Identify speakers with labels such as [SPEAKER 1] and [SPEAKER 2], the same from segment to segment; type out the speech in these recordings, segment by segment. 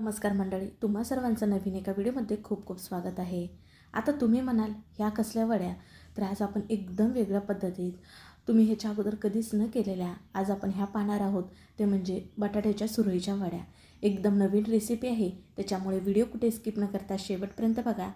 [SPEAKER 1] नमस्कार मंडळी तुम्हा सर्वांचं नवीन एका व्हिडिओमध्ये खूप खूप स्वागत आहे. आता तुम्ही म्हणाल ह्या कसल्या वड्या? तर आज आपण एकदम वेगळ्या पद्धतीत तुम्ही ह्याच्या अगोदर कधीच न केलेल्या आज आपण ह्या पाहणार आहोत ते म्हणजे बटाट्याच्या सुरळीच्या वड्या. एकदम नवीन रेसिपी आहे त्याच्यामुळे व्हिडिओ कुठे स्किप न करता शेवटपर्यंत बघा.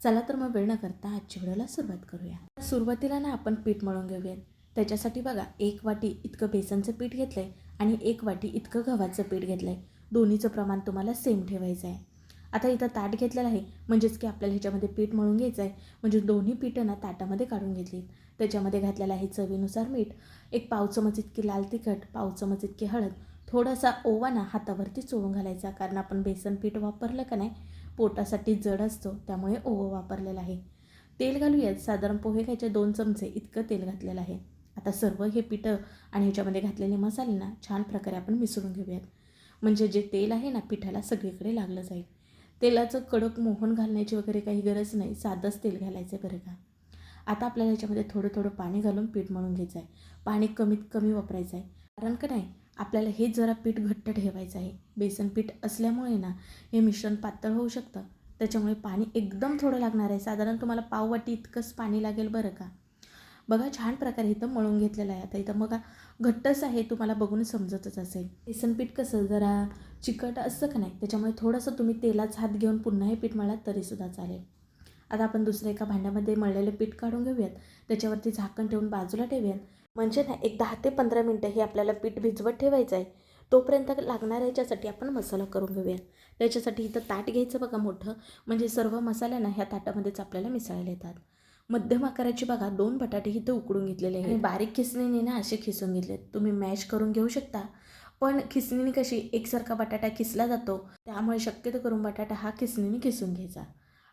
[SPEAKER 1] चला तर मग वेळ न करता आजच्या व्हिडिओला सुरुवात करूया. सुरुवातीला ना आपण पीठ मळून घेऊयात. त्याच्यासाठी बघा एक वाटी इतकं बेसनचं पीठ घेतलं आहे आणि एक वाटी इतकं गव्हाचं पीठ घेतलं आहे दोन्हीचं प्रमाण तुम्हाला सेम ठेवायचं आहे. आता इथं ताट घेतलेलं आहे म्हणजेच की आपल्याला ह्याच्यामध्ये पीठ मळून घ्यायचं आहे. म्हणजे दोन्ही पीठं ना ताटामध्ये काढून घेतली. त्याच्यामध्ये घातलेलं आहे चवीनुसार मीठ. एक पाव चमच इतकी लाल तिखट पाव चमच इतकी हळद. थोडासा ओवा ना हातावरती चोळून घालायचा कारण आपण बेसन पीठ वापरलं का नाही पोटासाठी जड असतो त्यामुळे ओवा वापरलेला आहे. तेल घालूयात. साधारण पोहे खायचे दोन चमचे इतकं तेल घातलेलं आहे. आता सर्व हे पिठं आणि ह्याच्यामध्ये घातलेले मसाले ना छान प्रकारे आपण मिसळून घेऊयात. म्हणजे जे तेल आहे ना पिठाला सगळीकडे लागलं जाईल. तेलाचं कडक मोहन घालण्याची वगैरे काही गरज नाही. साधंच तेल घालायचं आहे बरं का. आता आपल्याला याच्यामध्ये थोडं थोडं पाणी घालून पीठ मळून घ्यायचं आहे. पाणी कमीत कमी वापरायचं आहे. कारण का नाही आपल्याला हे जरा पीठ घट्ट ठेवायचं आहे. बेसन पीठ असल्यामुळे ना हे मिश्रण पातळ होऊ शकतं. त्याच्यामुळे पाणी एकदम थोडं लागणार आहे. साधारण तुम्हाला पाववाटी इतकंच पाणी लागेल बरं का. बघा छान प्रकारे इथं मळून घेतलेलं आहे. आता इथं बघा घट्टच आहे तुम्हाला बघून समजतच असेल. बेसन पीठ कसं जरा चिकट असं का नाही? त्याच्यामुळे थोडंसं तुम्ही तेलाच हात घेऊन पुन्हा हे पीठ मळात तरीसुद्धा चालेल. आता आपण दुसऱ्या एका भांड्यामध्ये मळलेलं पीठ काढून घेऊयात. त्याच्यावरती झाकण ठेवून बाजूला ठेवूयात. म्हणजे ना एक दहा ते पंधरा मिनटं हे आपल्याला पीठ भिजवत ठेवायचं आहे. तोपर्यंत लागणाऱ्या याच्यासाठी आपण मसाला करून घेऊयात. त्याच्यासाठी इथं ताट घ्यायचं बघा मोठं. म्हणजे सर्व मसाल्या ना ह्या ताटामध्येच आपल्याला मिसळायला येतात. मध्यम आकाराची बघा दोन बटाटे इथं उकडून घेतलेले आहेत. बारीक खिसणीने ना असे खिसून घेतलेत. तुम्ही मॅश करून घेऊ शकता. पण खिसणीने कशी एकसारखा बटाटा खिसला जातो. त्यामुळे शक्यतो करून बटाटा हा खिसणीने खिसून घ्यायचा.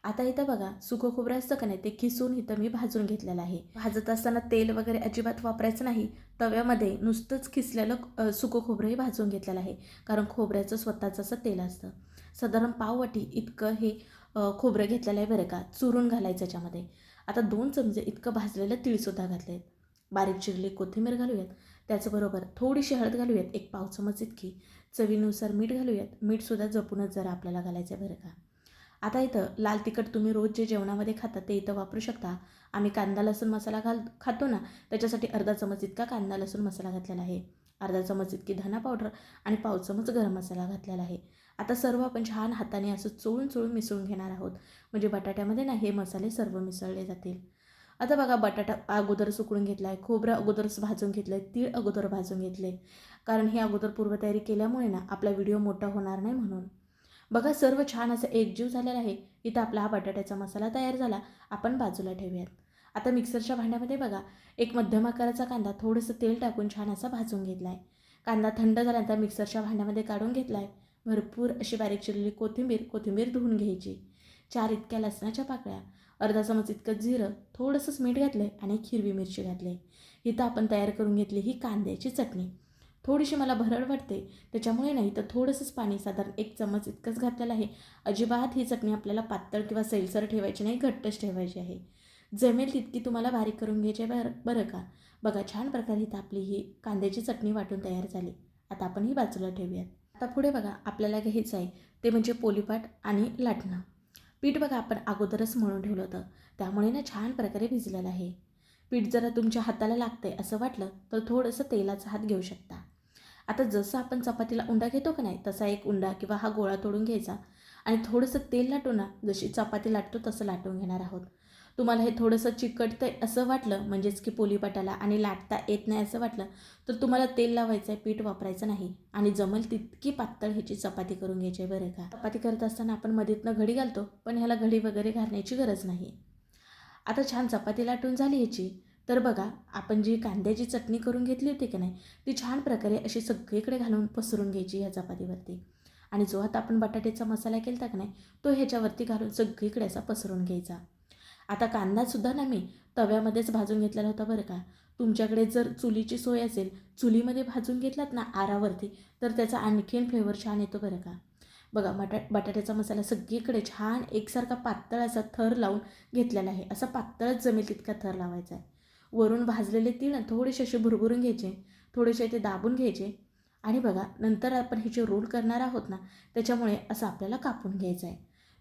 [SPEAKER 1] आता इथं बघा सुकं खोबरं असतं का नाही ते खिसून इथं मी भाजून घेतलेलं आहे. भाजत असताना तेल वगैरे अजिबात वापरायचं नाही. तव्यामध्ये नुसतंच खिसलेलं सुकं खोबरंही भाजून घेतलेलं आहे. कारण खोबऱ्याचं स्वतःचं असं तेल असतं. साधारण पाववाटी इतकं हे खोबरं घेतलेलं आहे बरं का चुरून घालायचं त्याच्यामध्ये आता दोन चमचे इतकं भाजलेलं तिळसुद्धा घातले आहेत बारीक चिरली कोथिंबीर घालूयात. त्याचबरोबर थोडीशी हळद घालूयात एक पाव चमच इतकी. चवीनुसार मीठ घालूयात. मीठसुद्धा जपूनच जरा आपल्याला घालायचं आहे बरं का. आता इथं लाल तिखट तुम्ही रोज जे जेवणामध्ये खाता ते इथं वापरू शकता. आम्ही कांदा लसूण मसाला घाल खातो ना त्याच्यासाठी अर्धा चमच इतका कांदा लसूण मसाला घातलेला आहे. अर्धा चमच इतकी धना पावडर आणि पाव चमच गरम मसाला घातलेला आहे. आता सर्व आपण छान हाताने असं चोळून चोळून मिसळून घेणार आहोत. म्हणजे बटाट्यामध्ये ना हे मसाले सर्व मिसळले जातील. आता बघा बटाटा अगोदर सुकळून घेतला आहे खोबरं अगोदरच भाजून घेतलं आहे तीळ अगोदर भाजून घेतले कारण हे अगोदर पूर्वतयारी केल्यामुळे ना आपला व्हिडिओ मोठा होणार नाही म्हणून. बघा सर्व छान असं एकजीव झालेला आहे. इथं आपला हा बटाट्याचा मसाला तयार झाला. आपण बाजूला ठेवूयात. आता मिक्सरच्या भांड्यामध्ये बघा एक मध्यम आकाराचा कांदा थोडंसं तेल टाकून छान असा भाजून घेतला आहे कांदा थंड झाल्यानंतर मिक्सरच्या भांड्यामध्ये काढून घेतला आहे भरपूर अशी बारीक चिरलेली कोथिंबीर कोथिंबीर धुवून घ्यायची. चार इतक्या लसणाच्या पाकळ्या अर्धा चमच इतकं जिरं थोडंसंच मीठ घातलं आहे आणि एक हिरवी मिरची घातली आहे इथं आपण तयार करून घेतली ही कांद्याची चटणी. थोडीशी मला भरड वाटते त्याच्यामुळे नाही तर थोडंसंच पाणी साधारण एक चमच इतकंच घातलेलं आहे. अजिबात ही चटणी आपल्याला पातळ किंवा सैलसर ठेवायची नाही घट्टच ठेवायची आहे. जमेल तितकी तुम्हाला बारीक करून घ्यायची आहे बरं बरं का? बघा छान प्रकारे इथं आपली ही कांद्याची चटणी वाटून तयार झाली. आता आपण ही बाजूला ठेवूयात. आता पुढे बघा आपल्याला घ्यायचं आहे. ते म्हणजे पोलीपाट आणि लाटणं. पीठ बघा आपण अगोदरच म्हणून ठेवलं होतं. त्यामुळे ना छान प्रकारे भिजलेलं आहे. पीठ जरा तुमच्या हाताला लागतंय असं वाटलं तर थोडंसं तेलाचा हात घेऊ शकता. आता जसं आपण चपातीला उंडा घेतो का नाही तसा एक उंडा किंवा हा गोळा तोडून घ्यायचा. आणि थोडंसं तेल लाटून ना जशी चपाती लाटतो तसं लाटून घेणार आहोत. तुम्हाला हे थोडंसं चिकटतं आहे असं वाटलं म्हणजेच की पोलीपाटाला आणि लाटता येत नाही असं वाटलं तर तुम्हाला तेल लावायचं आहे पीठ वापरायचं नाही आणि जमल तितकी पातळ ह्याची चपाती करून घ्यायची आहे बरं का. चपाती करत असताना आपण मधीतनं घडी घालतो पण ह्याला घडी वगैरे घालण्याची गरज नाही. आता छान चपाती लाटून झाली ह्याची. तर बघा आपण जी कांद्याची चटणी करून घेतली होती की नाही ती छान प्रकारे अशी सगळीकडे घालून पसरून घ्यायची ह्या चपातीवरती. आणि जो आता आपण बटाट्याचा मसाला केला का नाही तो ह्याच्यावरती घालून सगळीकडे असा पसरून घ्यायचा. आता कांदासुद्धा ना मी तव्यामध्येच भाजून घेतलेला होता बरं का. तुमच्याकडे जर चुलीची सोय असेल चुलीमध्ये भाजून घेतलात ना आरावरती तर त्याचा आणखीन फ्लेवर छान येतो बरं का. बघा बटा बटाट्याचा मसाला सगळीकडे छान एकसारखा पातळ असा थर लावून घेतलेला आहे. असा पातळच जमेल तितका थर लावायचा आहे. वरून भाजलेले तीळ थोडेसे असे भुरभुरून घ्यायचे थोडेसे ते दाबून घ्यायचे. आणि बघा नंतर आपण हे जे रोल करणार आहोत ना त्याच्यामुळे असं आपल्याला कापून घ्यायचं आहे.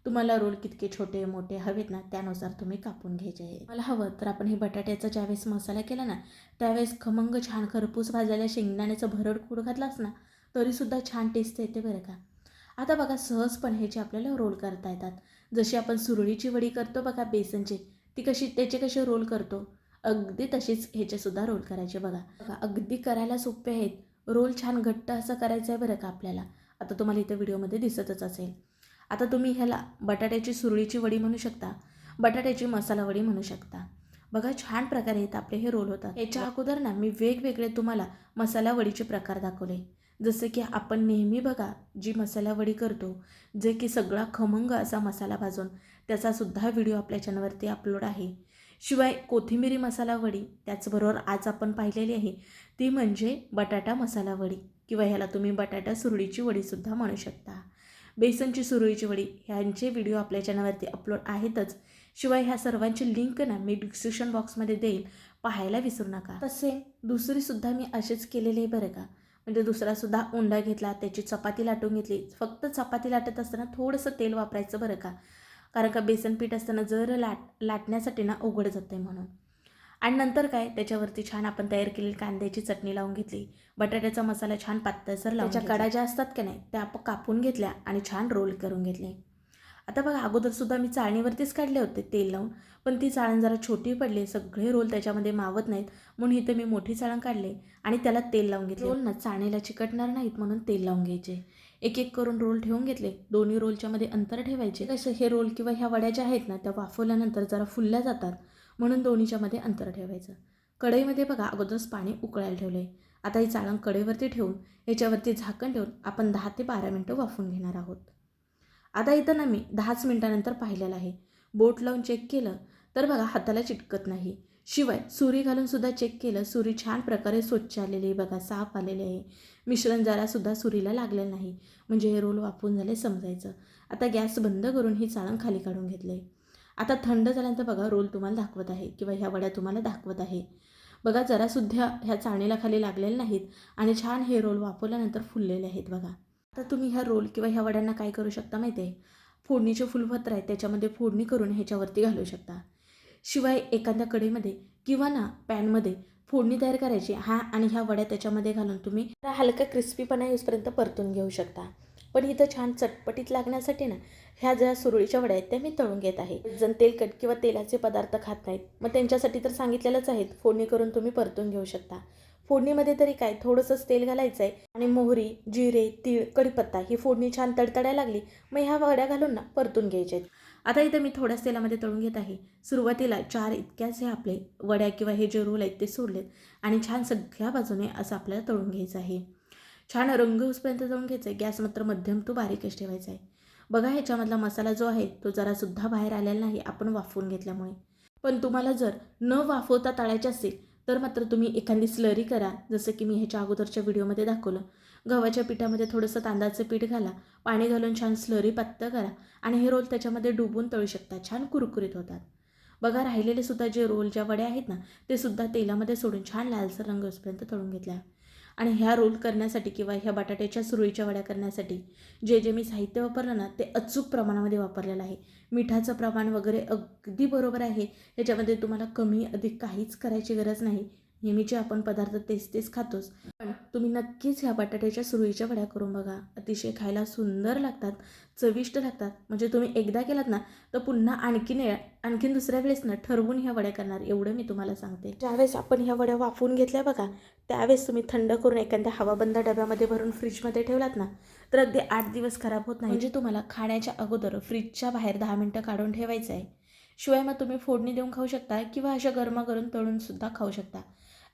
[SPEAKER 1] तुम्हाला रोल कितके छोटे मोठे हवेत ना त्यानुसार तुम्ही कापून घ्यायचे आहे मला हवं तर आपण हे बटाट्याचा ज्यावेळेस मसाला केला ना त्यावेळेस खमंग छान खरपूस भाजलेल्या शेंगदाण्याचं भरड कूड घातलास ना तरीसुद्धा छान टेस्ट येते बरं का. आता बघा सहजपणे ह्याचे आपल्याला रोल करता येतात. जशी आपण सुरळीची वडी करतो बघा बेसनची ती कशी त्याचे कसे रोल करतो? अगदी तशीच ह्याचेसुद्धा रोल करायचे बघा. बघा अगदी करायला सोपे आहेत. रोल छान घट्ट असं करायचं आहे बरं का आपल्याला. आता तुम्हाला इथं व्हिडिओमध्ये दिसतच असेल. आता तुम्ही ह्याला बटाट्याची सुरळीची वडी म्हणू शकता बटाट्याची मसाला वडी म्हणू शकता. बघा छान प्रकारे येत आपले हे रोल होतात. याच्या अगोदर ना मी वेगवेगळे तुम्हाला मसाला वडीचे प्रकार दाखवले. जसं की आपण नेहमी बघा जी मसाला वडी करतो जे की सगळा खमंग असा मसाला भाजून त्याचासुद्धा व्हिडिओ आपल्या चॅनलवरती अपलोड आहे. शिवाय कोथिंबिरी मसाला वडी त्याचबरोबर आज आपण पाहिलेली आहे ती म्हणजे बटाटा मसाला वडी किंवा ह्याला तुम्ही बटाटा सुरळीची वडीसुद्धा म्हणू शकता. बेसनची सुरळीची वडी ह्यांचे व्हिडिओ आपल्या चॅनलवरती अपलोड आहेतच. शिवाय ह्या सर्वांची लिंक ना मी डिस्क्रिप्शन बॉक्समध्ये देईल. पाहायला विसरू नका. तसे दुसरीसुद्धा मी असेच केलेले आहे बरं का. म्हणजे दुसरासुद्धा उंडा घेतला त्याची चपाती लाटून घेतली. फक्त चपाती लाटत असताना थोडंसं तेल वापरायचं बरं का. कारण का बेसन पीठ असताना जर लाट लाटण्यासाठी ना उघड जाते म्हणून. आणि नंतर काय? त्याच्यावरती छान आपण तयार केलेली कांद्याची चटणी लावून घेतली. बटाट्याचा मसाला छान पातळसर लावून त्याच्या कडा ज्या असतात का नाही त्या आपण कापून घेतल्या आणि छान रोल करून घेतले. आता बघा अगोदरसुद्धा मी चाळणीवरतीच काढले होते तेल लावून पण ती चाळण जरा छोटी पडली सगळे रोल त्याच्यामध्ये मावत नाहीत. म्हणून इथं मी मोठी चाळण काढले आणि त्याला तेल लावून घेतले. रोल ना चाळणीला चिकटणार नाहीत म्हणून तेल लावून घ्यायचे. एक एक करून रोल ठेवून घेतले. दोन्ही रोलच्या मध्ये अंतर ठेवायचे. कसं हे रोल किंवा ह्या वड्या ज्या आहेत ना त्या वाफवल्यानंतर जरा फुलल्या जातात. म्हणून दोन्हीच्यामध्ये अंतर ठेवायचं. कढईमध्ये बघा अगोदरच पाणी उकळायला ठेवलं आहे आता ही चाळण कढईवरती ठेवून याच्यावरती झाकण ठेवून आपण दहा ते बारा मिनटं वाफून घेणार आहोत. आता इथं ना मी दहाच मिनटानंतर पाहिलेलं आहे. बोट लावून चेक केलं तर बघा हाताला चिटकत नाही. शिवाय सुरी घालूनसुद्धा चेक केलं. सुरी छान प्रकारे स्वच्छ आलेली आहे बघा साफ आलेली आहे. मिश्रण जरासुद्धा सुरीला लागलेलं नाही. म्हणजे हे रोल वापरून झाले समजायचं. आता गॅस बंद करून ही चाळण खाली काढून घेतलं आहे आता थंड झाल्यानंतर बघा रोल तुम्हाला दाखवत आहे किंवा ह्या वड्या तुम्हाला दाखवत आहे. बघा जरासुद्धा ह्या चाळणीला खाली लागलेले नाहीत आणि छान हे रोल वापरल्यानंतर फुललेले आहेत बघा. आता तुम्ही ह्या रोल किंवा ह्या वड्यांना काय करू शकता माहिती आहे फोडणीचे फुलपत्र आहेत त्याच्यामध्ये फोडणी करून ह्याच्यावरती घालू शकता. शिवाय एखाद्या कढईमध्ये किंवा ना पॅनमध्ये फोडणी तयार करायची हा आणि ह्या वड्या त्याच्यामध्ये घालून तुम्ही हलका क्रिस्पीपणा येऊसपर्यंत परतून घेऊ शकता. पण इथं छान चटपटीत लागण्यासाठी ना ह्या ज्या सुरळीच्या वड्या आहेत त्या मी तळून घेत आहे. जण तेलकट किंवा तेलाचे पदार्थ खात नाहीत. मग त्यांच्यासाठी तर सांगितलेलंच आहेत फोडणी करून तुम्ही परतून घेऊ शकता. फोडणीमध्ये तरी काय थोडंसंच तेल घालायचं आहे आणि मोहरी जिरे तीळ कढीपत्ता ही फोडणी छान तडतडायला लागली मग ह्या वड्या घालून ना परतून घ्यायच्या आहेत. आता इथं मी थोड्याच तेलामध्ये तळून घेत आहे. सुरुवातीला चार इतक्याच हे आपले वड्या किंवा हे जे रोल आहेत ते सोडलेत आणि छान सगळ्या बाजूने असं आपल्याला तळून घ्यायचं आहे. छान रंग होसपर्यंत तळून घ्यायचं आहे गॅस मात्र मध्यम तो बारीकच ठेवायचा आहे? बघा ह्याच्यामधला मसाला जो आहे तो जरासुद्धा बाहेर आलेला नाही आपण वाफवून घेतल्यामुळे. पण तुम्हाला जर न वाफवता तळायचे असेल तर मात्र तुम्ही एखादी स्लरी करा जसं की मी ह्याच्या अगोदरच्या व्हिडिओमध्ये दाखवलं. गव्हाच्या पिठामध्ये थोडंसं तांदळाचं पीठ घाला पाणी घालून छान स्लरी पातळ करा आणि हे रोल त्याच्यामध्ये डुबून तळू शकता छान कुरकुरीत होतात. बघा राहिलेले सुद्धा जे रोल ज्या वड्या आहेत ना ते सुद्धा तेलामध्ये सोडून छान लालसर रंग उसपर्यंत तळून घेतल्या. आणि ह्या रोल करण्यासाठी किंवा ह्या बटाट्याच्या सुरळीच्या वड्या करण्यासाठी जे जे मी साहित्य वापरलं ना ते अचूक प्रमाणामध्ये वापरलेलं आहे. मिठाचं प्रमाण वगैरे अगदी बरोबर आहे. याच्यामध्ये तुम्हाला कमी अधिक काहीच करायची गरज नाही. नेहमीचे आपण पदार्थ तेच तेच खातोच. पण तुम्ही नक्कीच ह्या बटाट्याच्या सुरळीच्या वड्या करून बघा. अतिशय खायला सुंदर लागतात चविष्ट लागतात. म्हणजे तुम्ही एकदा केलात ना तर पुन्हा आणखीन आणखीन दुसऱ्या वेळेस ना ठरवून ह्या वड्या करणार. एवढं मी तुम्हाला सांगते. ज्यावेळेस आपण ह्या वड्या वाफवून घेतल्या बघा त्यावेळेस तुम्ही थंड करून एखाद्या हवाबंद डब्यामध्ये भरून फ्रीजमध्ये ठेवलात ना तर अगदी आठ दिवस खराब होत नाही. म्हणजे तुम्हाला खाण्याच्या अगोदर फ्रीजच्या बाहेर दहा मिनटं काढून ठेवायचं आहे. शिवाय मग तुम्ही फोडणी देऊन खाऊ शकता किंवा अशा गरमागरम तळूनसुद्धा खाऊ शकता.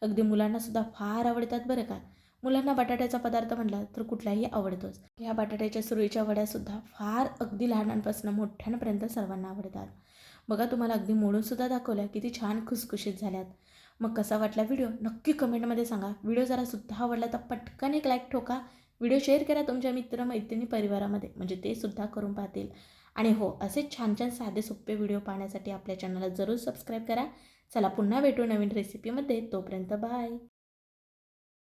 [SPEAKER 1] अगदी मुलांनासुद्धा फार आवडतात बरं का. मुलांना बटाट्याचा पदार्थ म्हटला तर कुठलाही आवडतोच. ह्या बटाट्याच्या सुरळीच्या वड्यासुद्धा फार अगदी लहानांपासून मोठ्यांपर्यंत सर्वांना आवडतात. बघा तुम्हाला अगदी मोडूनसुद्धा दाखवल्या किती छान खुसखुशीत झाल्यात. मग कसा वाटला व्हिडिओ नक्की कमेंटमध्ये सांगा. व्हिडिओ जरा सुद्धा आवडला तर पटकन एक लाईक ठोका. व्हिडिओ शेअर करा तुमच्या मित्र मैत्रिणी परिवारामध्ये. म्हणजे ते सुद्धा करून पाहतील. आणि हो असे छान छान साधे सोपे व्हिडिओ पाहण्यासाठी आपल्या चॅनलला जरूर सबस्क्राईब करा. चला पुन्हा भेटू नवीन रेसिपीमध्ये तोपर्यंत बाय